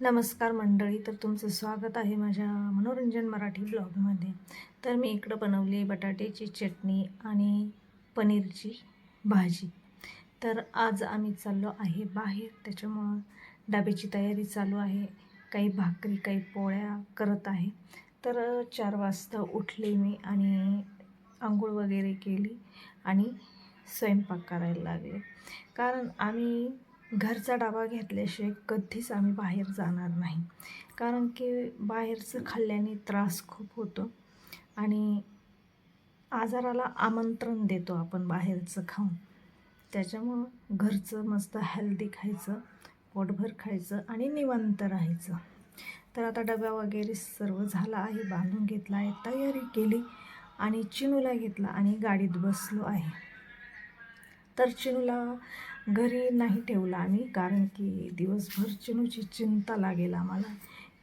नमस्कार मंडळी तर तुमचं स्वागत आहे माझ्या मनोरंजन मराठी ब्लॉगमध्ये. तर मी इकडं बनवली बटाट्याची चटणी आणि पनीरची भाजी. तर आज आम्ही चाललो आहे बाहेर त्याच्यामुळं डाब्याची तयारी चालू आहे. काही भाकरी काही पोळ्या करत आहे. तर चार वाजता उठले मी आणि आंघोळ वगैरे केली आणि स्वयंपाक करायला लागले. कारण आम्ही घरचा डबा घेतल्याशिवाय कधीच आम्ही बाहेर जाणार नाही. कारण की बाहेरचं खाल्ल्याने त्रास खूप होतो आणि आजाराला आमंत्रण देतो आपण बाहेरचं खाऊन. त्याच्यामुळं घरचं मस्त हेल्दी खायचं पोटभर खायचं आणि निवांत राहायचं. तर आता डबा वगैरे सर्व झाला आहे बांधून घेतला आहे तयारी केली आणि चिनूला घेतला आणि गाडीत बसलो आहे. तर चिनूला घरी नाही ठेवला आम्ही कारण की दिवसभर चिनूची चिंता लागेल आम्हाला.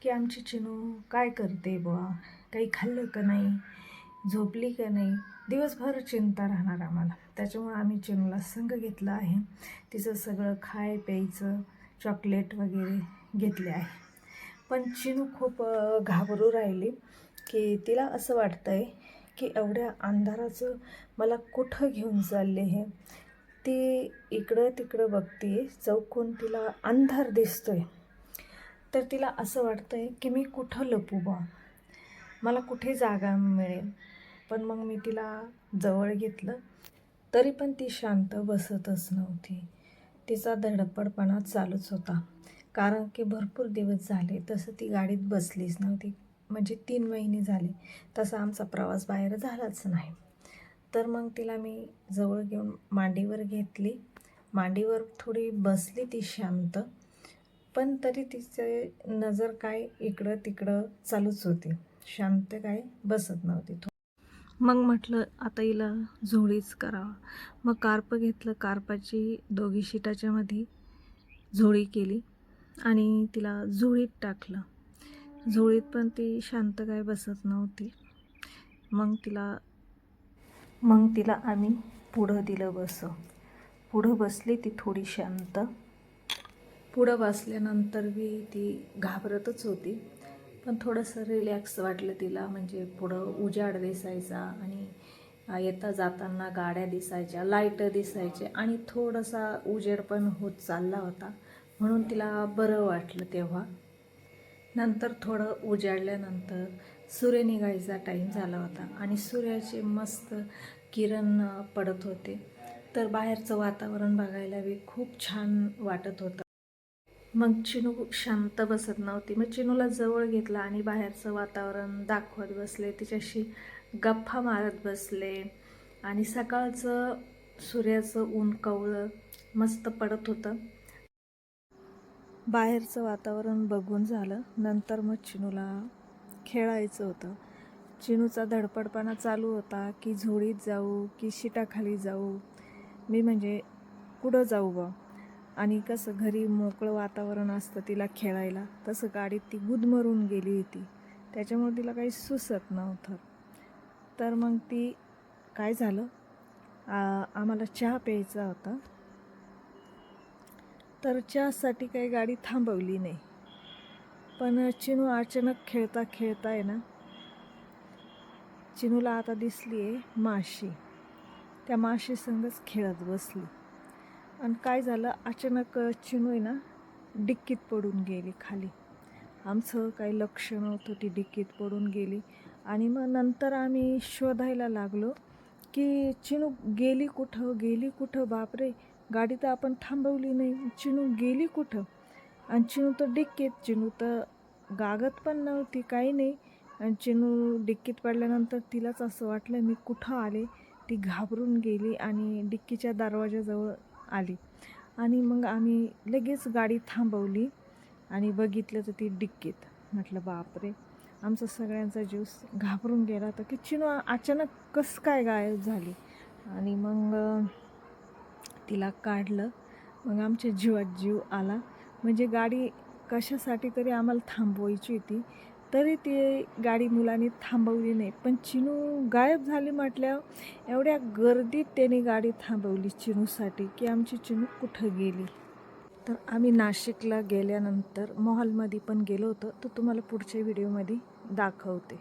की आमची चिनू काय करते बुवा? काही खाल्लं का नाही? झोपली का नाही? दिवसभर चिंता राहणार आम्हाला. त्याच्यामुळं आम्ही चिनूला संघ घेतला आहे. तिचं सगळं खाय प्यायचं चॉकलेट वगैरे घेतले आहे. पण चिनू खूप घाबरू राहिली की तिला असं वाटतं आहे की एवढ्या अंधाराचं मला कुठं घेऊन चालले हे? ती इकडं तिकडं बघते चौकून तिला अंधार दिसतोय. तर तिला असं वाटतं आहे की मी कुठं लपू बा? मला कुठे जागा मिळेल? पण मग मी तिला जवळ घेतलं. तरी पण ती शांत बसतच नव्हती. तिचा धडपडपणा चालूच होता. कारण की भरपूर दिवस झाले तसं ती गाडीत बसलीच नव्हती. म्हणजे तीन महिने झाले. तसा आमचा प्रवास बाहेर झालाच नाही. तर मग तिला मी जवळ घेऊन मांडीवर घेतली. मांडीवर थोडी बसली ती शांत पण तरी तिचे नजर काय इकडं तिकडं चालूच होती. शांत काय बसत नव्हती. मग म्हटलं आता हिला झोळीच करावा. मग कार्प घेतलं. कार्पाची दोघी शिटाच्यामध्ये झोळी केली आणि तिला झोळीत टाकलं. झोळीत पण ती शांत काय बसत नव्हती. मग तिला मग तिला आम्ही पुढं दिलं बस. पुढं बसली ती थोडी शांत. पुढं बसल्यानंतर बी ती घाबरतच होती. पण थोडंसं रिलॅक्स वाटलं तिला म्हणजे पुढं उजाड दिसायचा आणि येता जाताना गाड्या दिसायच्या लाइट दिसायचे आणि थोडासा उजेड पण होत चालला होता. म्हणून तिला बरं वाटलं तेव्हा. नंतर थोडं उजाडल्यानंतर सूर्य निघायचा टाईम झाला होता आणि सूर्याचे मस्त किरण पडत होते. तर बाहेरचं वातावरण बघायला बी खूप छान वाटत होतं. मग चिनू शांत बसत नव्हती. मग चिनूला जवळ घेतला आणि बाहेरचं वातावरण दाखवत बसले. तिच्याशी गप्पा मारत बसले. आणि सकाळचं सूर्याचं ऊन कवळं मस्त पडत होतं. बाहेरचं वातावरण बघून झालं. नंतर मग चिनूला खेळायचं होतं. चिनूचा धडपडपणा चालू होता की झोळीत जाऊ की शिटाखाली जाऊ. मी म्हणजे कुठं जाऊ बा? आणि कसं घरी मोकळं वातावरण असतं तिला खेळायला तसं गाडीत ती गुदमरून गेली होती. त्याच्यामुळे तिला काही सुचत नव्हतं. तर मग ती काय झालं? आम्हाला चहा प्यायचा होता. तर चहासाठी काही गाडी थांबवली नाही. पण चिनू अचानक खेळता खेळता आहे ना चिनूला आता दिसली आहे माशी. त्या माशी संगच खेळत बसली. आणि काय झालं अचानक चिनू आहे ना डिक्कीत पडून गेली खाली. आमचं काही लक्ष नव्हतं ती डिक्कीत पडून गेली. आणि मग नंतर आम्ही शोधायला लागलो की चिनू गेली कुठं गेली कुठं? बापरे गाडी तर आपण थांबवली नाही. चिनू गेली कुठं? आणि चिनू तर डिक्कीत चिनू तर गागत पण नव्हती काही नाही. आणि चिनू डिक्कीत पडल्यानंतर तिलाच असं वाटलं मी कुठं आले? ती घाबरून गेली आणि डिक्कीच्या दरवाजाजवळ आली. आणि मग आम्ही लगेच गाडी थांबवली आणि बघितलं तर ती डिक्कीत. म्हटलं बापरे आमचा सगळ्यांचा जीव घाबरून गेला तर की चिनू अचानक कसं काय गायब झाली? आणि मग तिला काढलं. मग आमच्या जीवात जीव आला. म्हणजे गाडी कशासाठी तरी आम्हाला थांबवायची होती. तरी ती गाडी मुलांनी थांबवली नाही. पण चिनू गायब झाली म्हटल्यावर एवढ्या गर्दीत त्याने गाडी थांबवली चिनूसाठी की आमची चिनू कुठं गेली. तर आम्ही नाशिकला गेल्यानंतर मॉलमध्ये पण गेलो होतो. तर तुम्हाला पुढच्या व्हिडिओमध्ये दाखवते.